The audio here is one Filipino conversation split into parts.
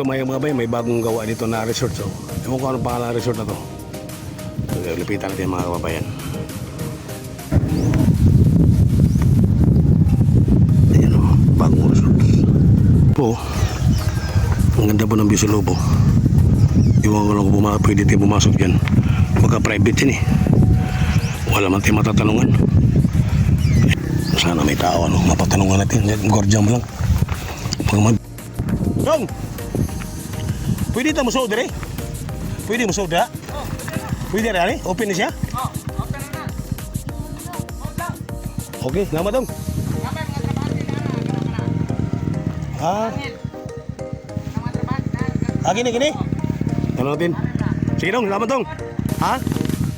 Ito may mga bay, may bagong gawa dito na resort. So, ewan ko anong pangalan ng resort na to. So, lipitan natin mga kababayan. Ayan o, bagong resort. Po, ang ganda po ng view sa. Iwan ko lang kung buma- pwede tayo pumasok dyan. Baka private yan eh. Wala man tayo matatanungan. Sana may tao, ano, mapatanungan natin. Gordian mo lang. Pag mag... Dong! Pwede ito mo soda eh? Pwede mo soda? Pwede rin eh? Open na siya? Okay, nama dong. Ah, ah gini, gini. Ano natin? Sige dong, salamat dong. Ha?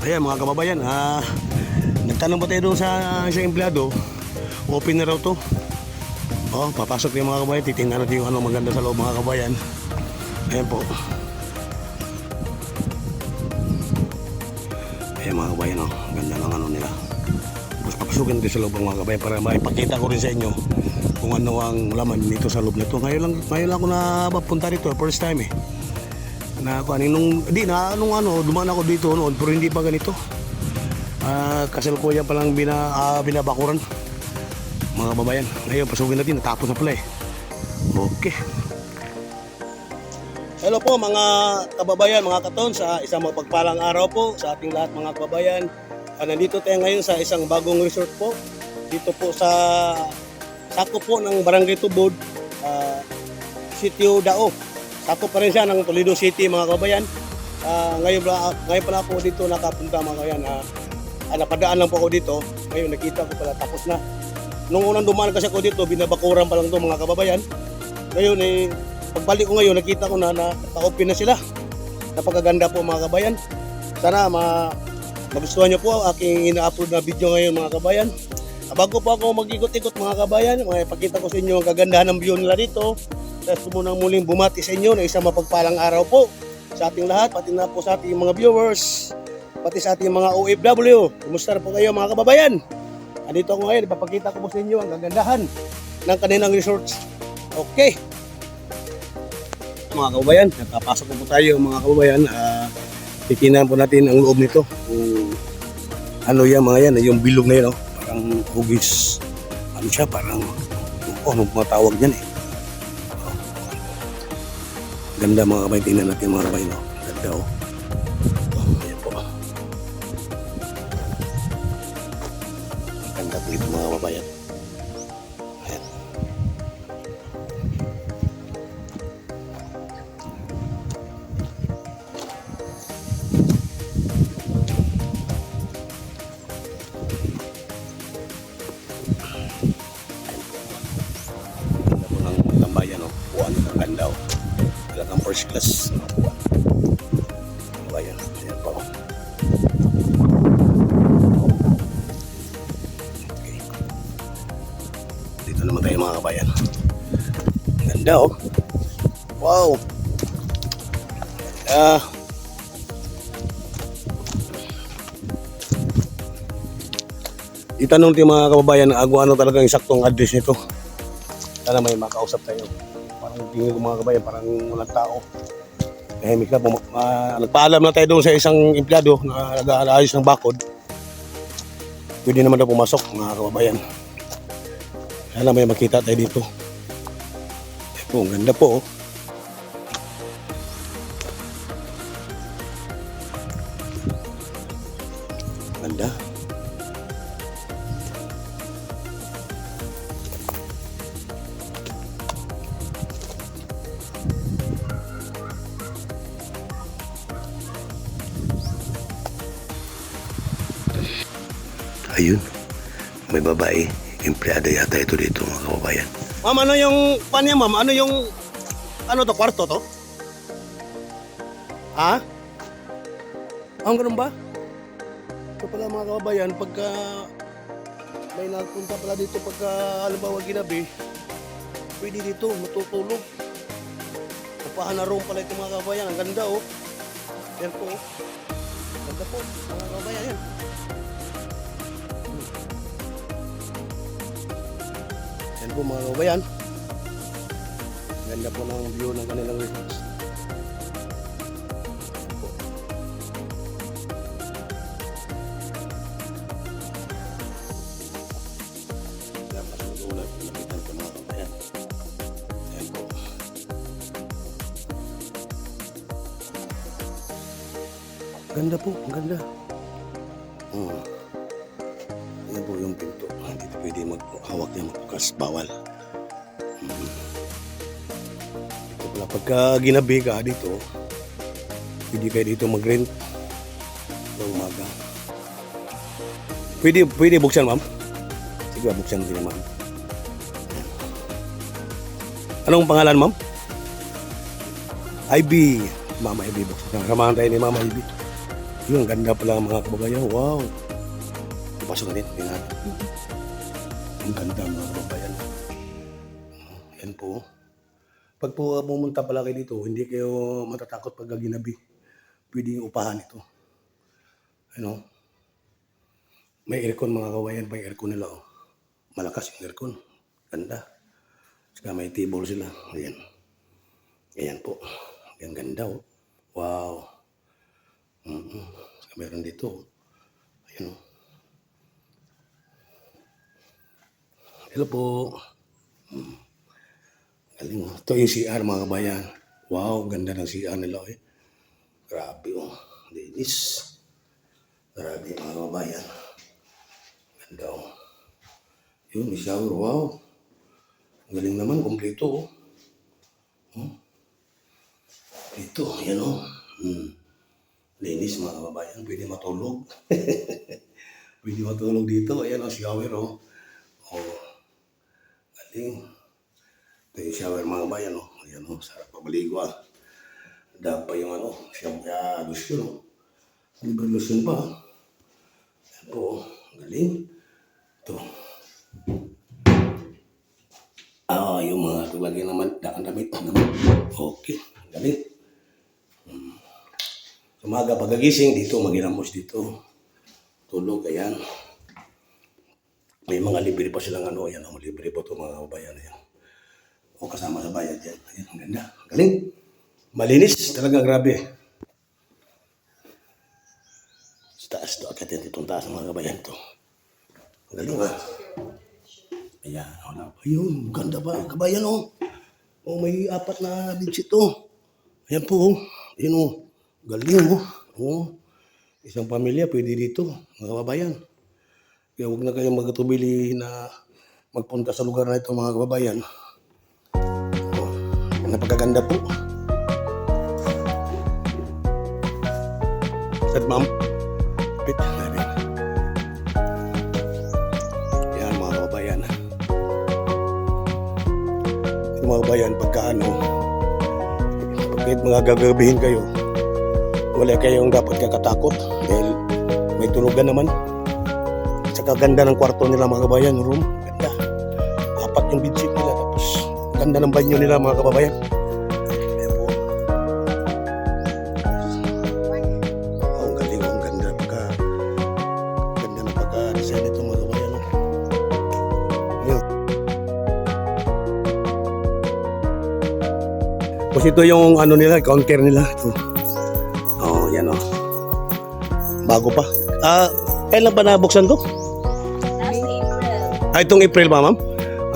Ayan mga kababayan, ah, nagtanong pa tayo doon sa isang empleyado. Open na raw to. Oh, papasok yung mga kabayan, titingnan natin yung ano maganda sa loob mga kabayan. Ayan po. Ayan mga kabayan, oh. ganda ng ano nila. Tapos papasukin natin sa loob mga kabayan para maipakita ko rin sa inyo kung ano ang laman nito sa loob nito. Ngayon lang, ngayon lang ako napapunta dito, first time eh. Na ako, nung, di na, nung ano, dumaan ako dito noon, pero hindi pa ganito. Ah, kasalukuyan pa lang bina, ah, binabakuran mga kababayan. Ngayon, pasukin natin. Natapos na pala eh. Okay. Hello po mga kababayan, mga katon sa isang mapagpalang araw po sa ating lahat mga kababayan. Ah, nandito tayo ngayon sa isang bagong resort po. Dito po sa sako po ng Barangay Tubod, uh, Sitio Dao. Sako pa rin siya ng Toledo City mga kababayan. Ah, ngayon, pala, ngayon pala po dito nakapunta mga kababayan. Ah, ah, napadaan lang po ako dito. Ngayon nakita ko pala tapos na. Nung unang dumaan kasi ako dito, binabakuran pa lang to mga kababayan. Ngayon eh, pagbalik ko ngayon, nakita ko na, na open na sila. Napakaganda po mga kabayan. Sana ma magustuhan niyo po ang aking ina-upload na video ngayon mga kabayan. Ah, Bago po ako mag-ikot-ikot mga kabayan, may pakita ko sa inyo ang kagandahan ng view nila dito. Tapos muna muling bumati sa inyo na isang mapagpalang araw po sa ating lahat, pati na po sa ating mga viewers, pati sa ating mga OFW. Kumusta po kayo mga kababayan? Andito ako ngayon, ipapakita ko po sa inyo ang kagandahan ng kanilang resorts. Okay. Mga kababayan, nakapasok po, tayo mga kababayan. Uh, tikinan po natin ang loob nito. Kung ano yan mga yan, yung bilog na yun, oh. parang hugis. Ano siya, parang, oh, ano matawag yan eh. Oh. Ganda mga kababayan, tingnan natin mga kababayan. Oh. Ganda. Oh, tayo mga kabayan. Ganda, oh. Wow. Ah. Itanong tayo mga kababayan kung ano talagang saktong address nito. Sana may makausap tayo. Parang tingin ko mga kabayan, parang walang tao. Tahimik na. Pum- ah, nagpaalam na tayo doon sa isang empleyado na nag-aayos ng bakod. Pwede naman daw pumasok mga kababayan. Sana may makita tayo dito. Ito, ang ganda po. Oh. Ganda. Ayun. May babae. Empleyado yata ito dito mga kababayan. Ma'am, ano yung, paano ma'am? Ano yung, ano to, kwarto to? Ha? Ang ganun ba? Ito pala mga kababayan, pagka may nagpunta pala dito pagka halimbawa ginabi, pwede dito matutulog. Upahan na room pala ito mga kababayan. Ang ganda oh. Yan po oh. Ganda po mga kababayan yan. Po mga kababayan. Ganda po ng view ng kanilang resorts. Kabayan. Ganda po, ganda. Magbukas. Bawal. Hmm. Ito pala, pagka ginabi ka dito, pwede kayo dito mag-rent ng umaga. Pwede, pwede buksan, ma'am? Sige, buksan din, ma'am. Ayan. Anong pangalan, ma'am? IB. Mama IB buksan. Samahan tayo ni Mama IB. Yun, ang ganda pala mga kababayan. Wow. Pasok natin. Tingnan natin. Ang ganda mga kababayan. Yan po. Pag po pumunta pala kayo dito, hindi kayo matatakot pag ginabi. Pwede upahan ito. Ano? May aircon mga kababayan. May aircon nila. Oh. Malakas yung aircon. Ganda. Saka may table sila. Ayan. Ayan po. Ang ganda oh. Wow. Saka meron dito. Ayan oh. Hello po. Galing oh. Ito yung CR mga kabayan. Wow, ganda ng CR nila eh. Grabe oh. Linis. Grabe mga kabayan. Ganda oh. Yun, may shower. Wow. Galing naman, kompleto oh. Hmm. Ito, yan o. Hmm. Linis mga kababayan, pwede matulog. pwede matulog dito. Ayan o, shower o. Oh. Galing. Ito yung shower mga kababayan o. Ayan o, sarap pabaligo ah. Dapat yung ano, siyam ya, lotion o. Libre lotion pa. Ayan po, oh. galing. Ito. Ah, yung mga tulagay naman, daan damit naman. Okay, galing. Umaga pagagising dito, maginamos dito. Tulog, ayan. May mga libre pa silang ano, ayan, oh, libre pa ito mga kabayan. Ayan. O kasama sa bayad yan. Ayan, ang ganda. Galing. Malinis, talaga grabe. Sa taas to, akitin itong taas mga kabayan to. Ang galing ha. Ayan, wala pa. Ayun, ganda ba? Kabayan oh. Oh, may apat na bedsheet oh. Ayan po oh. Ayan oh. Galing oh. Oh. Isang pamilya pwede dito, mga kababayan. Kaya huwag na kayong magtubili na magpunta sa lugar na ito, mga kababayan. Oh, napakaganda po. Sad ma'am. Pit. Ayan. Yan mga kababayan. Ito mga kababayan, pagka ano, pagka mga gagabihin kayo, wala kayong dapat kakatakot dahil may tulugan naman. At saka ganda ng kwarto nila mga kababayan, room, ganda. Apat yung bedsheet nila tapos ganda ng banyo nila mga kababayan. Tapos ito yung ano nila, counter nila. Ito. Oh, yan oh. Bago pa. Ah, kailan pa nabuksan to? April. Ah, itong April ba, ma'am?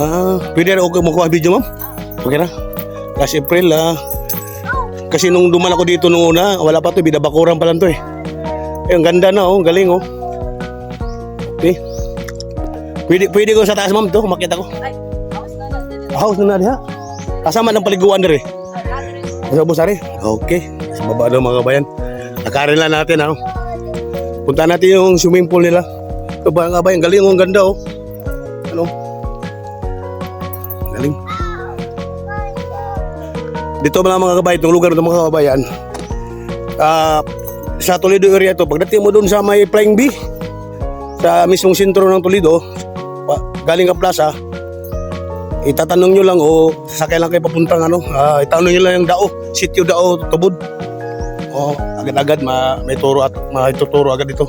Ah, pwede na ako makuha video, ma'am? Okay na. Last April, ah. Kasi nung duman ako dito nung una, wala pa to, bidabakuran pa lang to eh. Eh, ang ganda na oh, galing oh. Okay. Pwede, pwede ko sa taas, ma'am, to, makita ko. Ay, house na. House na na diha. Kasama ng paliguan dire. Sa Busari? Okay. Sa baba daw mga kabayan. Lakarin lang natin ha. Punta natin yung swimming pool nila. Ito ba? Ang galing, oh, ang ganda oh. Galing. Dito mga mga kabayan, itong lugar ng mga kabayan. Ah, sa Toledo area to, pagdating mo doon sa may Flying B, sa mismong sentro ng Toledo, galing ka plaza, itatanong nyo lang o sasakay lang kayo papuntang ano, ah, itanong nyo lang yung dao, sityo dao, tubod. O, agad-agad ma, may turo at maituturo agad ito.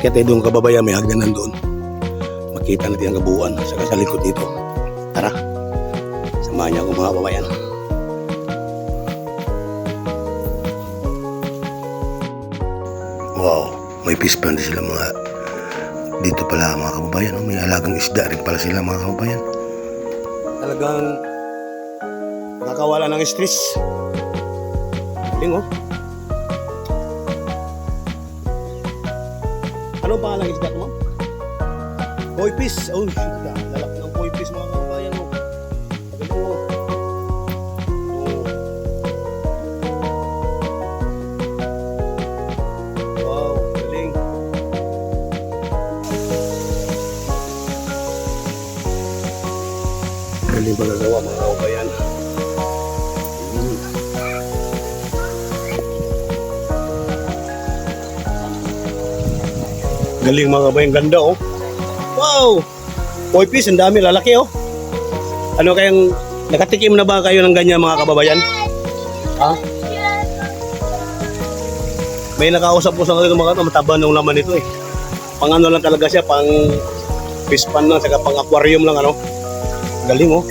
Kaya tayo doon kababayan, may hagdanan doon. Makita natin ang kabuuan saka sa likod dito. Tara, samahan niyo ako mga kababayan. Wow, may fish pond din sila mga dito pala mga kababayan. May alagang isda rin pala sila mga kababayan. Talagang nakakawala ng stress. Galing oh. Anong pangalan ng isda ko, ma'am? Koi. Oh, shit. Galing mga kababayan, ganda oh. Wow! Koi fish, ang dami, lalaki oh. Ano kayang, nakatikim na ba kayo ng ganyan mga kababayan? Ha? May nakausap ko sa kanila mga mataba ng laman nito eh. Pang ano lang talaga siya, pang fish pan lang, saka pang aquarium lang ano. Galing oh.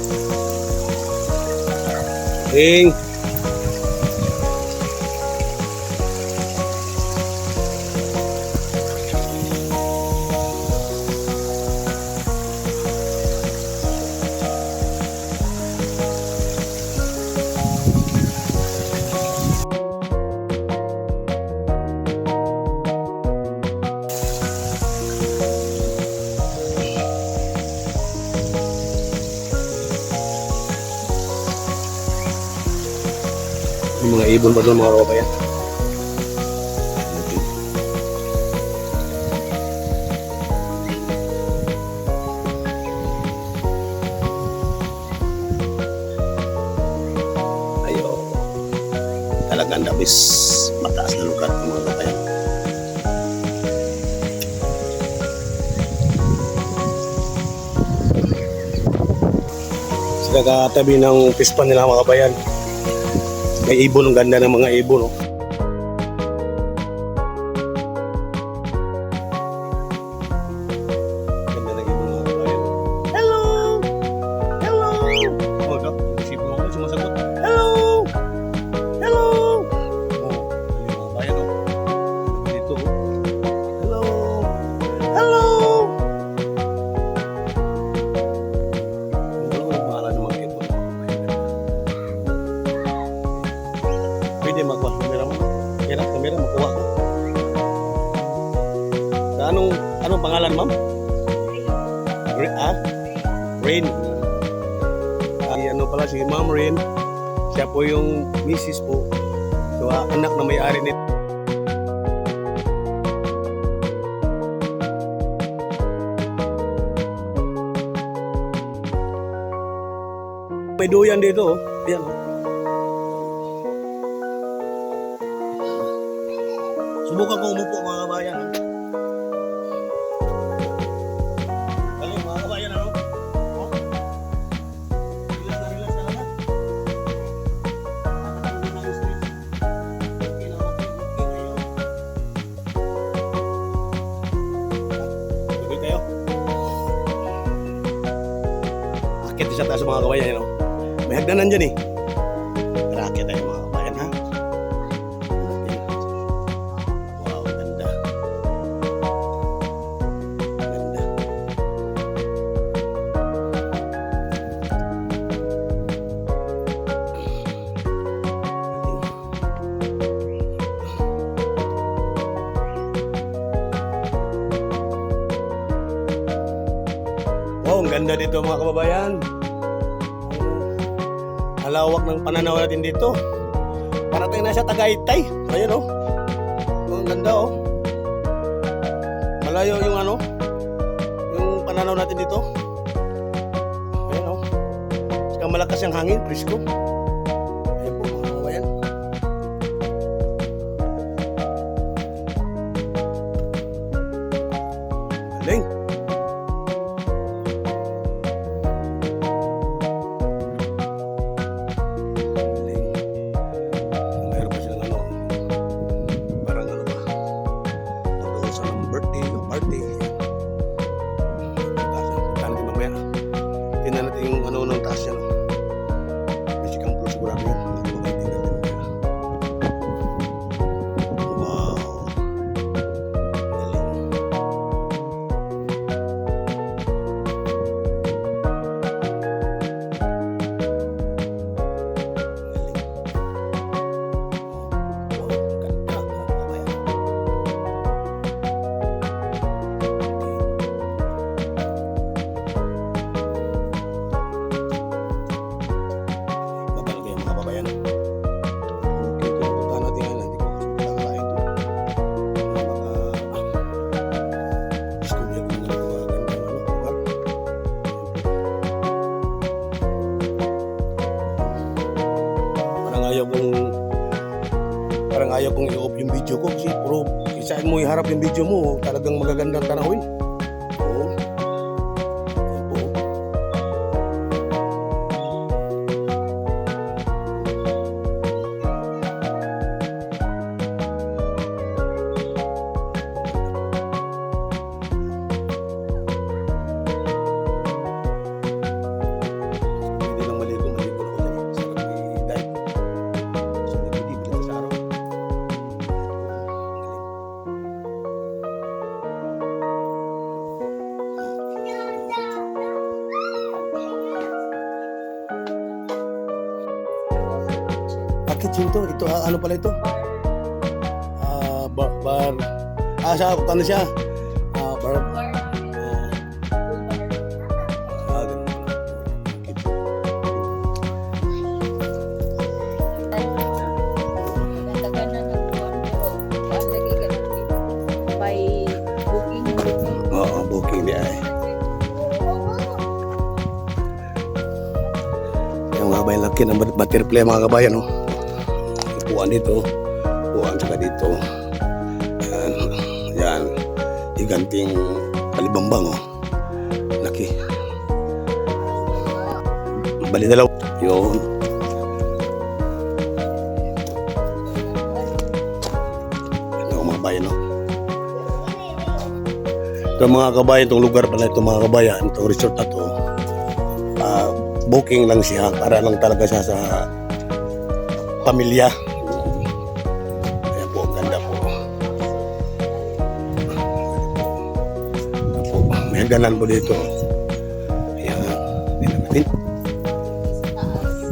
Galing. Mga ibon pa doon mga kababayan. Talagang labis mataas na lugar ng mga kababayan. Sa katabi ng pispan nila mga kabayan. May ibon, ang ganda ng mga ibon. Oh. May duyan dito, oh. Ayan, oh. Ganda dito mga kababayan. Ang lawak ng pananaw natin dito. Parating na siya Tagaytay. Ayan oh. Ang ganda oh. Malayo yung ano, yung pananaw natin dito. Ayan oh. Saka malakas yung hangin, presko. Ayan Ito, ah, ano pala ito? Ah, bar, bar. Ah, sa, ano siya? Ah, bar. Ah, ah, ganun. Oo, booking niya eh. Yung mga bayan laki ng butterfly mga kabayan, no? Upuan dito, upuan saka dito. Yan, yan. Higanting palibambang, oh. Laki. Bali dalaw. Yun. Yan ang mga bayan, no? Ito mga kabayan, itong lugar pala ito mga kabayan, itong resort na to, ah, booking lang siya para lang talaga siya sa pamilya. May ganan po dito. Ayan, tingnan natin.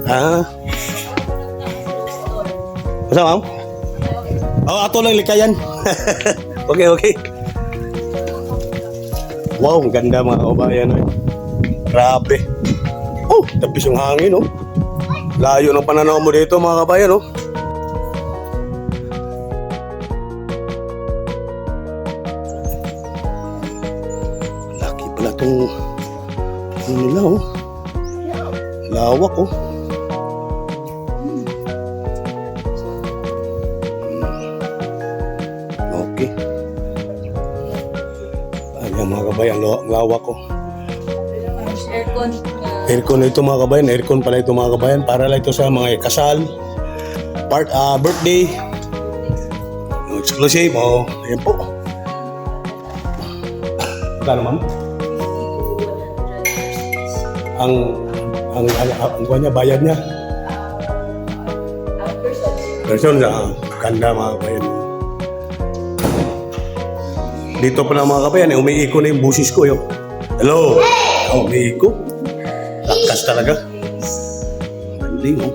Ah, Masa ma'am? Oh, ato lang likayan. okay, okay. Wow, ang ganda mga kabayan. eh. Grabe. Oh, tapis yung hangin, oh. Layo ng pananaw mo dito, mga kabayan, oh. Okay. Ayan mga kabayan, law- lawak, oh. Aircon. uh, Aircon ito mga kabayan, aircon pala ito mga kabayan para lang ito sa mga kasal, part, ah, birthday, exclusive, oh, ayan po. Kano ma'am? Ang, ang, ang, ang, niya, bayad niya. Person sa kanda mga kabayan. Dito pa na mga kabayan, eh, umiiko na yung busis ko yun. Hello! Oh, umiiko. Lakas talaga. Galing, oh.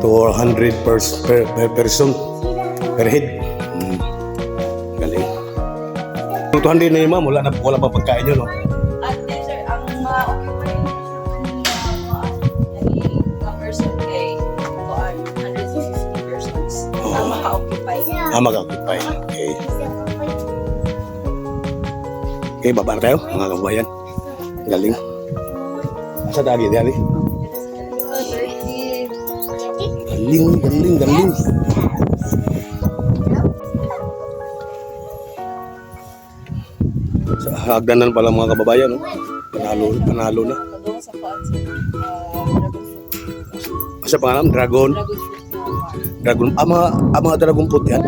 200 per, per, per person per head. Hmm. Galing. 200 na yun, ma'am. Wala, na, wala pa pagkain yun, no? Ah, mag-occupy. Okay. Okay, baba na tayo, mga kabayan. Galing. Asa dagi, dali. Galing, galing, galing. Sa hagdanan pala mga kababayan, no? Panalo, panalo na. Sa ah, pangalan? Dragon. Dragon. Dragon. Ah, mga, ah, mga dragon fruit yan.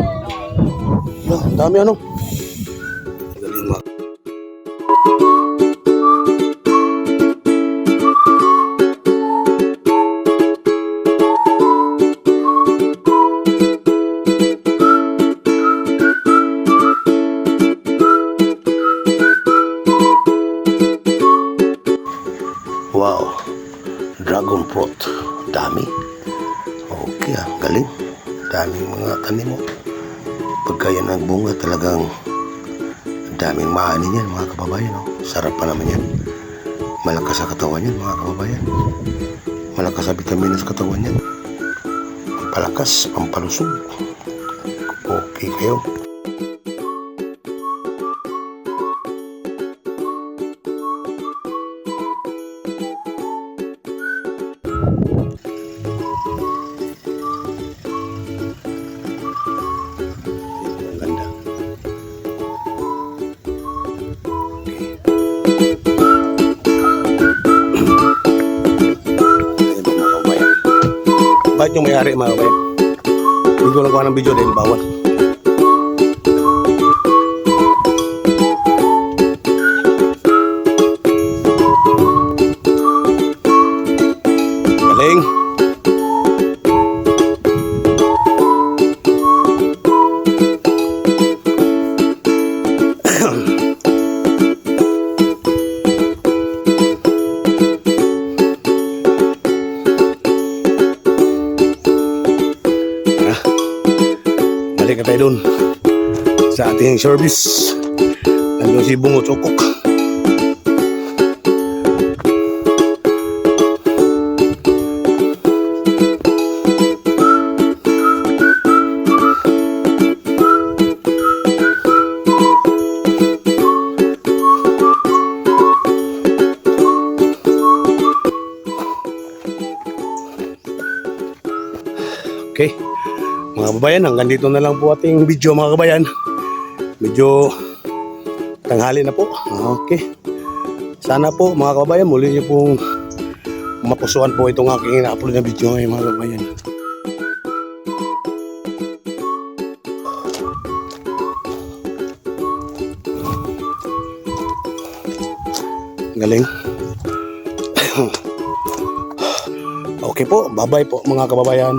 Ang dami ano. Daming maanin yan mga kababayan. Oh. Sarap pa naman yan. Malakas sa katawan yan mga kababayan. Malakas sa vitamina sa katawan yan. Pampalakas, pampalusog. Okay kayo. Ng video dahil bawal. Balik na tayo dun sa ating service. Nandun si Bungo Tsokok. Okay. Mga kababayan, hanggang dito na lang po ating video mga kababayan. Medyo tanghali na po. Okay. Sana po mga kababayan, muli niyo pong mapusuan po itong aking ina-upload na video ngayon mga kababayan. Galing. Okay po, bye-bye po mga kababayan.